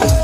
હાથ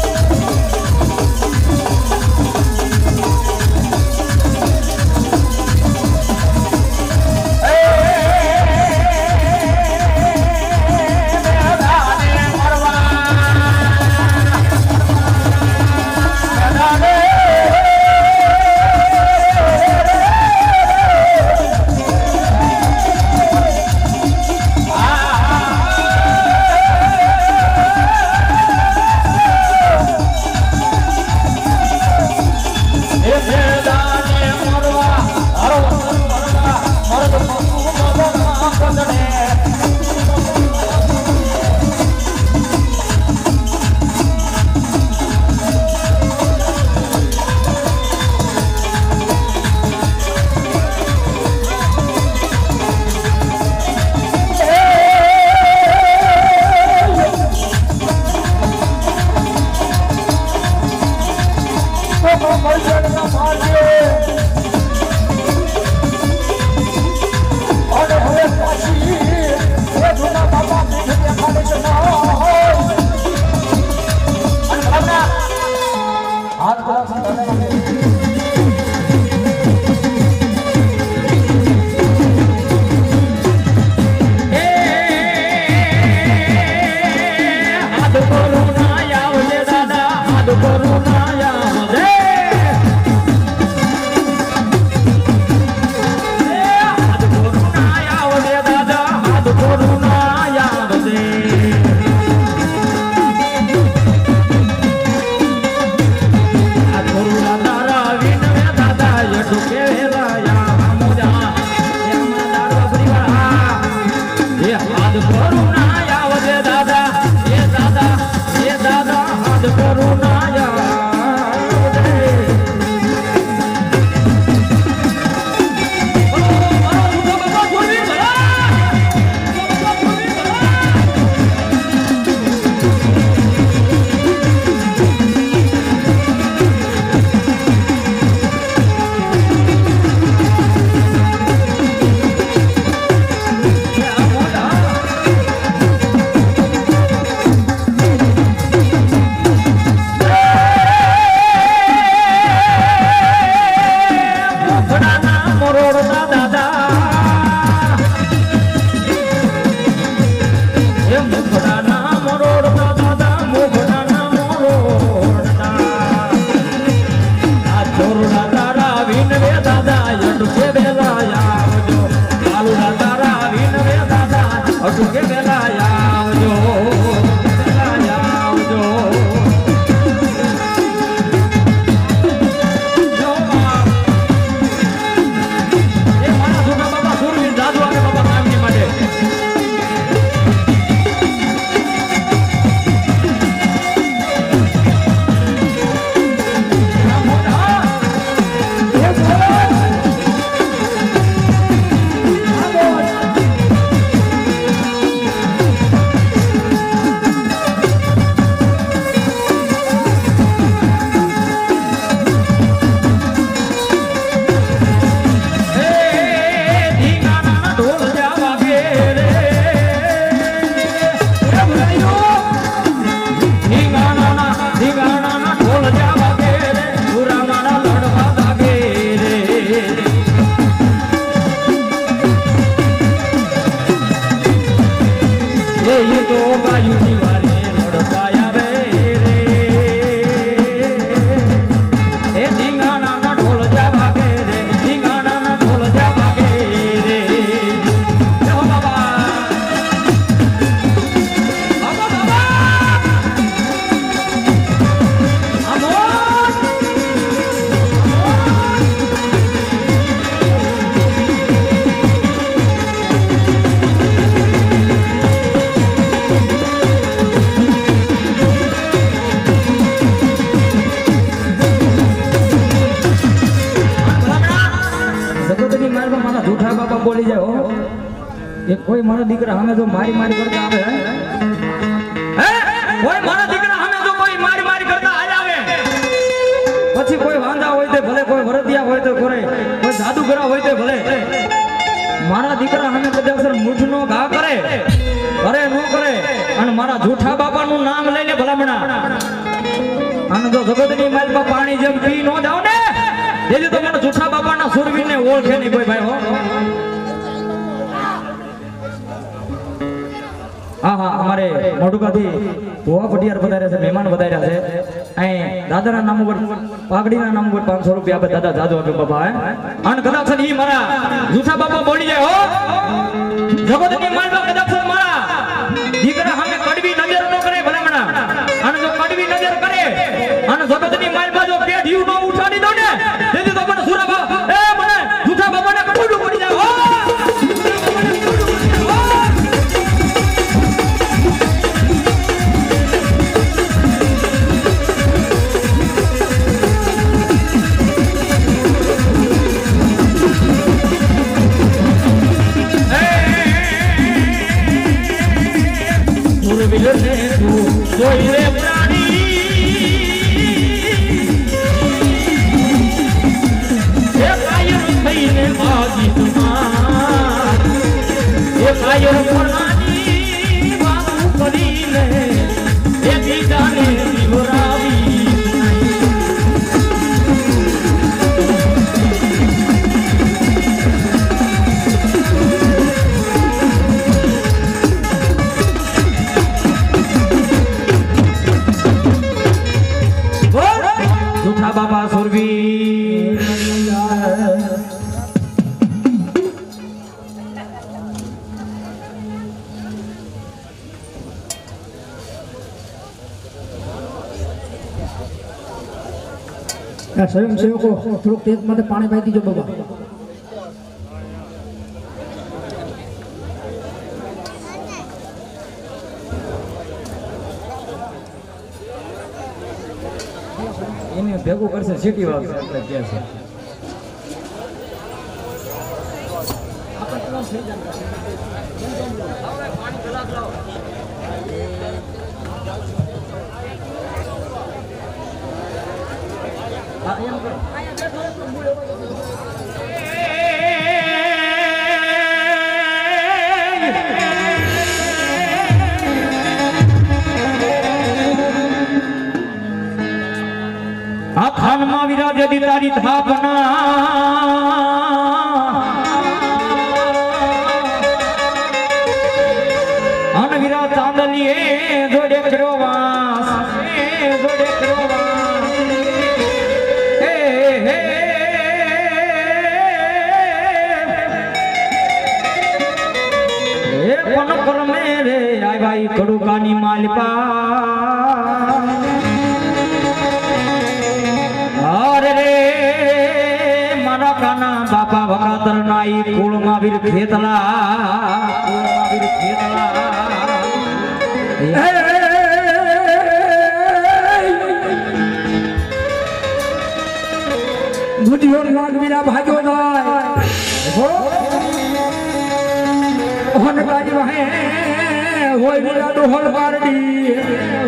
બોલી જાય, હો. એ કોઈ મારા દીકરા અમે જો મારી મારી કરતા આવે મારા મારી મારી પછી કોઈ વાંધા હોય તે ભલે, કોઈ વરદિયા હોય તો કરે, કોઈ જાદુગરા હોય તે ભલે. મારા દીકરા સામે કદાચ મૂઠનો ઘા કરે કરે નો કરે, અને મારા જૂઠા બાપાનું નામ લઈને ભલામણા. અને જો જગતની માલમાં પાણી જેમ પી નો જાવ ને તેથી તો મને જૂઠા બાપાના સુરવીરને ઓળખે નહીં કોઈ ભાઈ, હો. હા હા, અમારે મોઢુકાથી ભુવા ફટિયાર વધાર્યા છે, મહેમાન વધાર્યા છે. અહીં દાદાના નામ ઉપર, પાઘડીના નામ ઉપર પાંચસો રૂપિયા આપે, દાદા જાજો આપ્યો બાપા, હે? અને કદાચ ઈ મારા જૂઠા બાપા બોલી જાય, હો? જગતની માલમાં કદાચ મારા દીકરા સામે કડવી નજર ન કરે, ભલામણા. અને જો કડવી નજર કરે, અને જગતની માલમાં સ્વયંસેવકો થોડુંક તેજ માટે પાણી પાઈ દીજો બાબા. એને ભેગું કરશે સીટી વાગશે આપણે ત્યાં છે. આ ખાનમાં વિરાજે દી તારી થાપના. નાઈ કુળમાં વીર ખેતલા કુળમાં વીર ખેતલા. ગુડિયો નાગવીરા ભાગ્યો જાય. હો? હોન કાજી વહે હોય વીરા ડોહલ પારડી.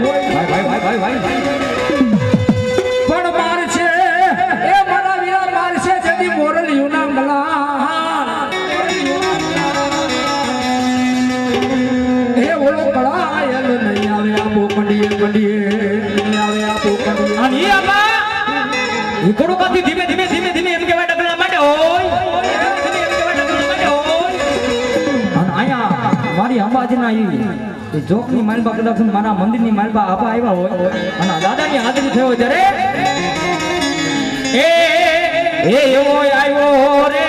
હોય ભાઈ ભાઈ ભાઈ ભાઈ. ઈ ધીમે ધીમે ધીમે ધીમે એમ કહેવાય ડગલા માટે હોય. અહીંયા મારી અંબાજીના એ જોકની માલબા કદાચ મારા મંદિરની માલબા આપા આવ્યા હોય. અને દાદાની હાજરી થયો ત્યારે એ એવો આવ્યો રે.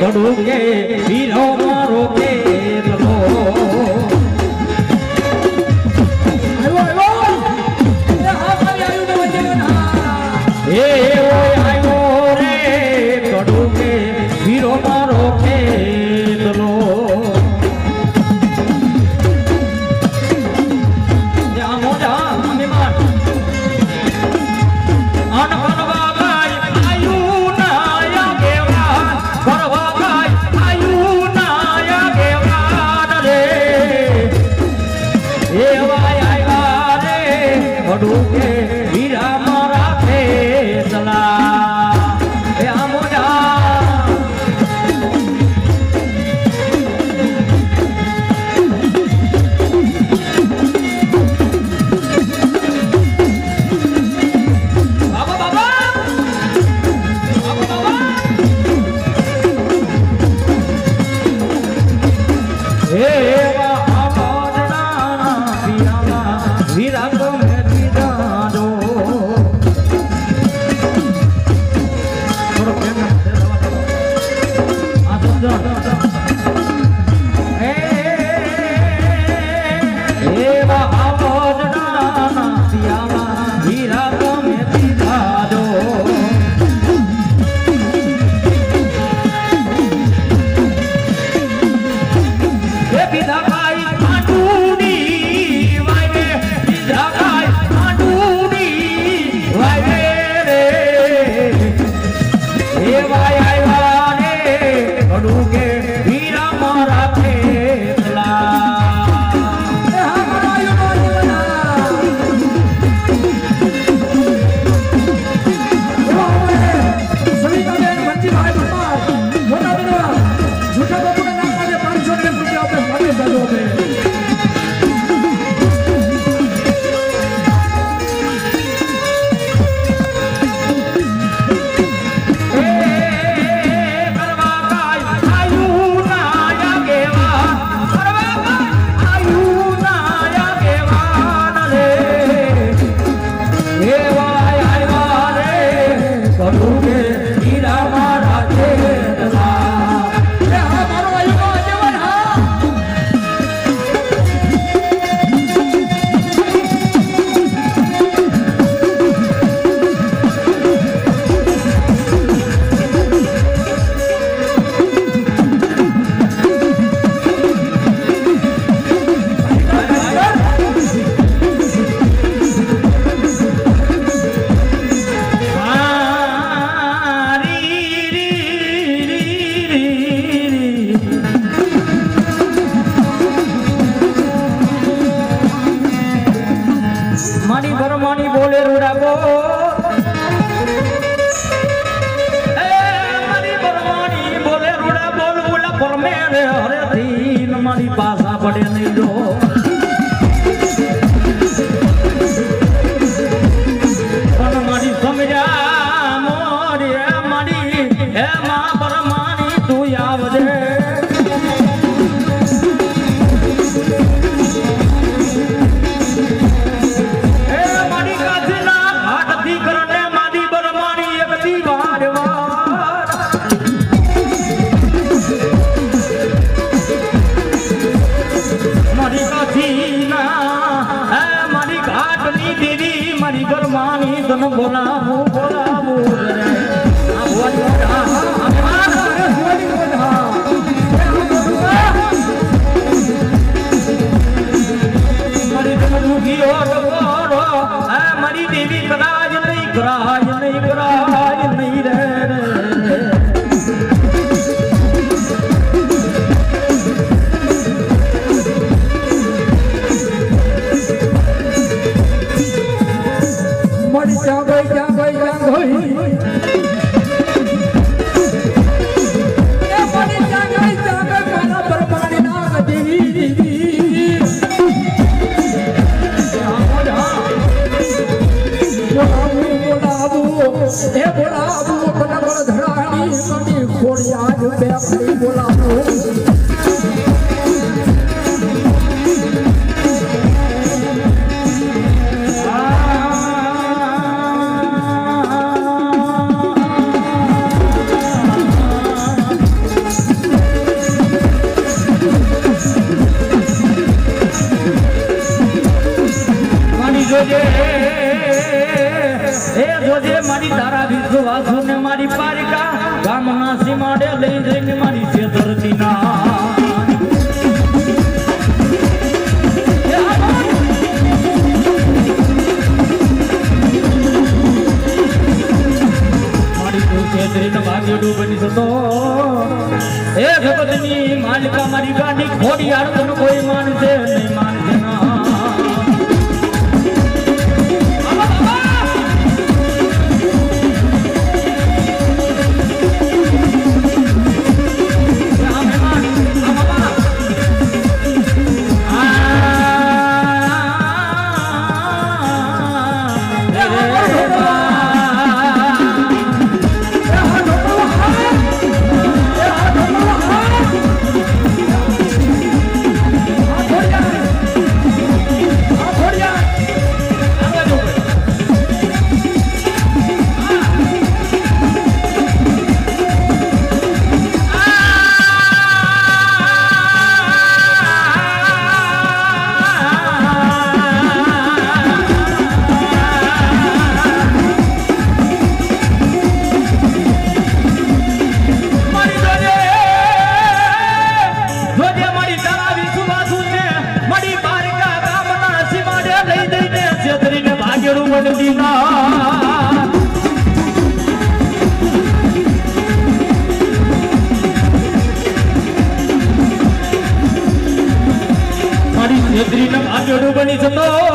કડુ વીરો મારો કે મારી ઘર માની તને બોલાવું બોલા મદદીના મારી છેદરીના આડડો બની જતો.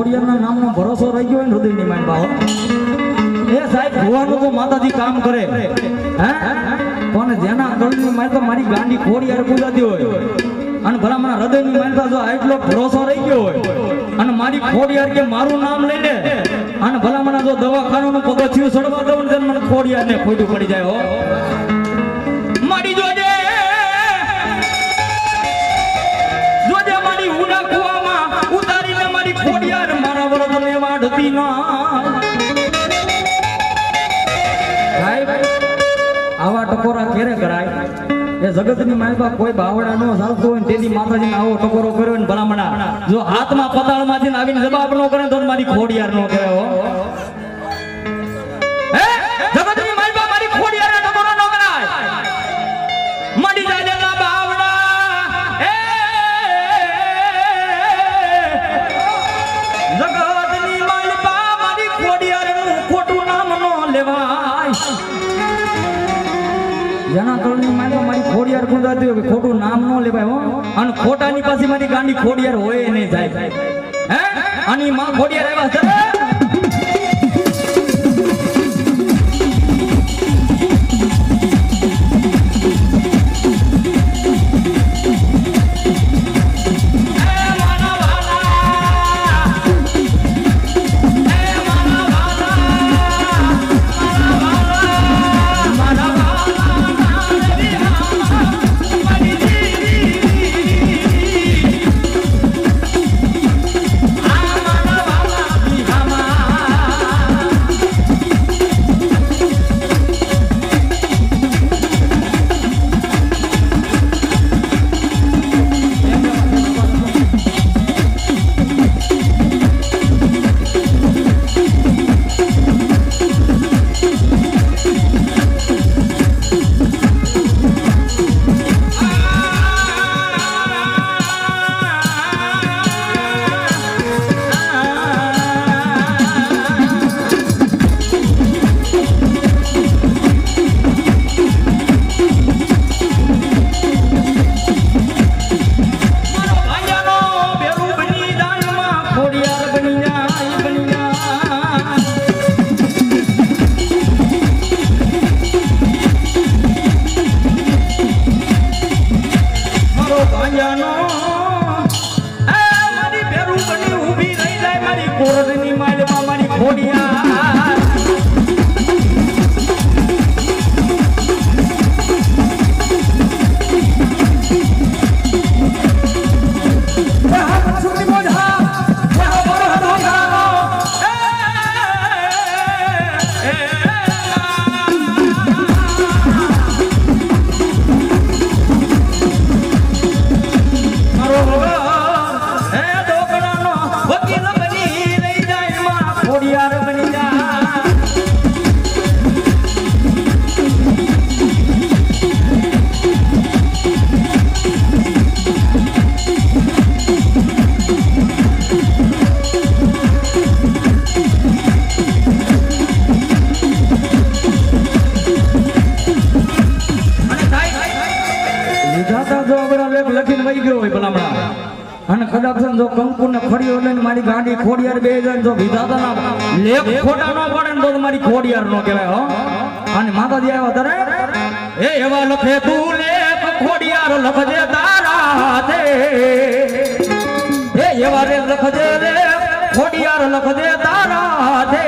ખોડિયારના નામનો ભરોસો રહી ગયો ને હૃદયની માન હો. એ સાહેબ ભગવાનનું તો માતાજી કામ કરે. હે? પણ જેના ગળની તો મારી ગાંડી ખોડિયાર પૂજાતી હોય. અને ભલામણા હૃદયની માનતા જો આટલો ભરોસો રહી ગયો હોય. અને મારી ખોડિયાર કે મારું નામ લઈને અને ભલામણા જો દવાખાનાનું પગથિયું સડવા દઉં ને મને ખોડિયાર ને ખોટું પડી જાય હો. વરદને વાઢતી ના. આવા ટકોરા ક્યારે કરાય. એ જગતની માયબા કોઈ બાવડા નો ચાલતો હોય તેથી માતાજીને આવો ટકોરો કર્યો ને ભલામણા. જો હાથમાં પતાળમાંથી આવીને જવાબ નો કરે તો મારી ખોડિયાર નો કહેવાય પાસે મારી ગાંડી ખોડિયાર હોય નહીં જાય હે? આની માં ખોડિયાર આવ્યા માલમાં અને કદાચ છે ને જો કંકુ ને ખડીઓ લઈને મારી ગાડી ખોડિયાર બે જાય જો વિધાતાના લેખ ખોટા નો પડે ને તો મારી ખોડિયાર નો કહેવાય, હો. અને માતાજી આવ્યા તારે એ એવા લખે તું લેખ ખોડિયાર લખજે તારા હાથે. એ એવા રે લખજે રે ખોડિયાર લખજે તારા હાથે.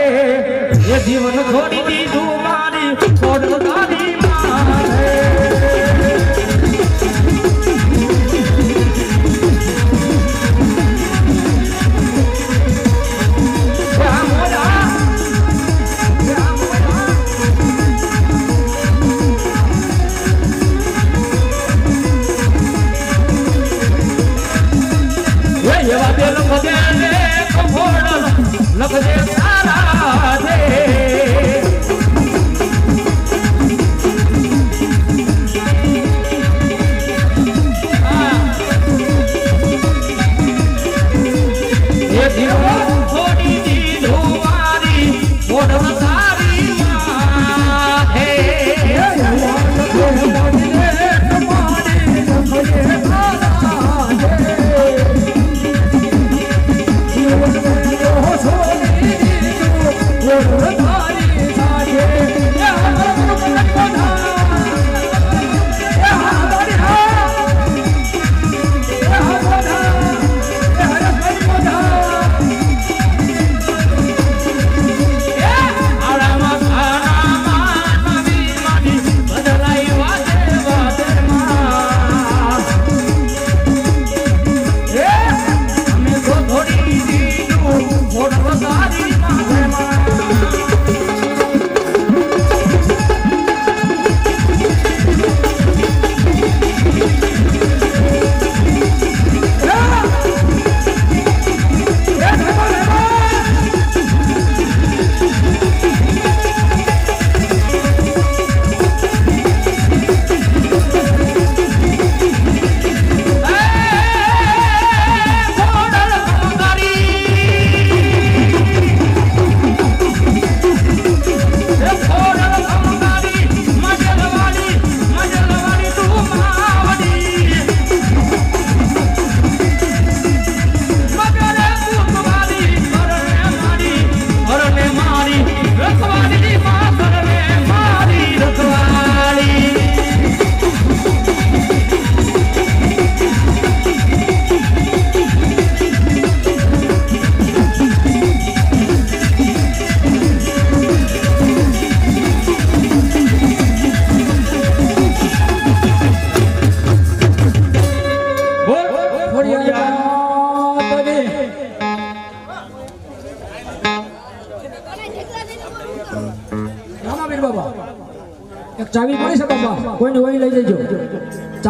એ જીવન છોડી દીધું મારી લખજે તારા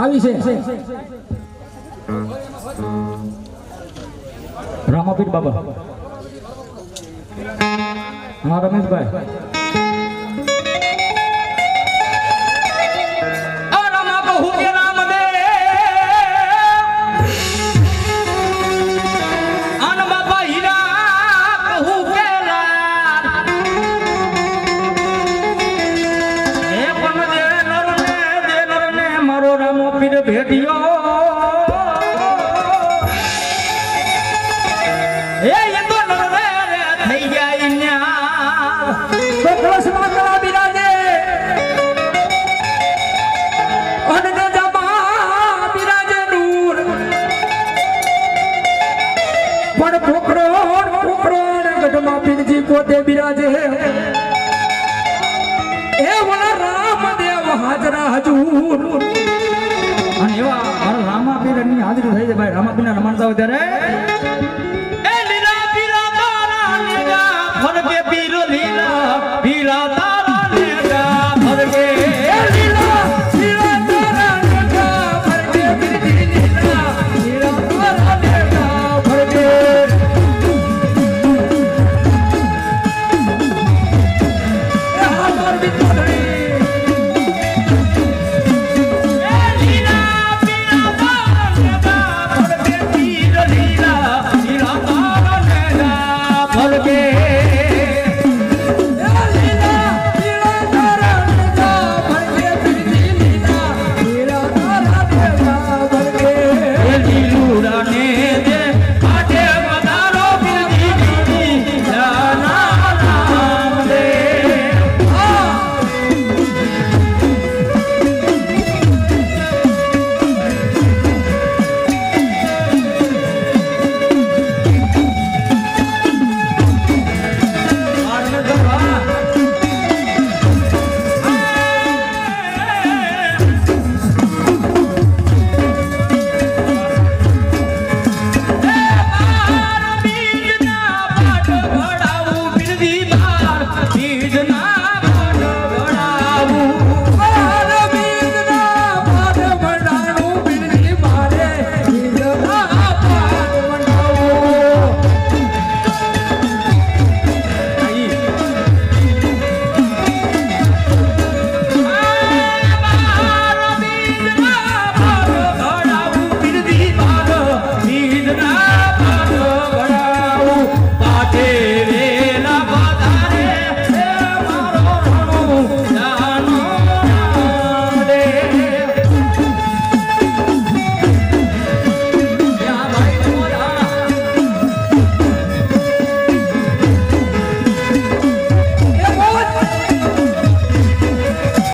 ચાવી છે. રામાપીર બાબા હા રમેશભાઈ. ભેટ્યો એ એ તો નરને રે થઈ જાય ન્યા. તો કળશમાં કળા બિરાજે. અને ગજામાં બિરાજે નૂર પણ પોખરો અને ગઢમાં પીરજી પોતે રામદેવ હાજરા હજૂર. અને એવા મારા રામાપીરની હાજરી થઈ છે ભાઈ. રામાપીર ના રમાડતા હોય ત્યારે.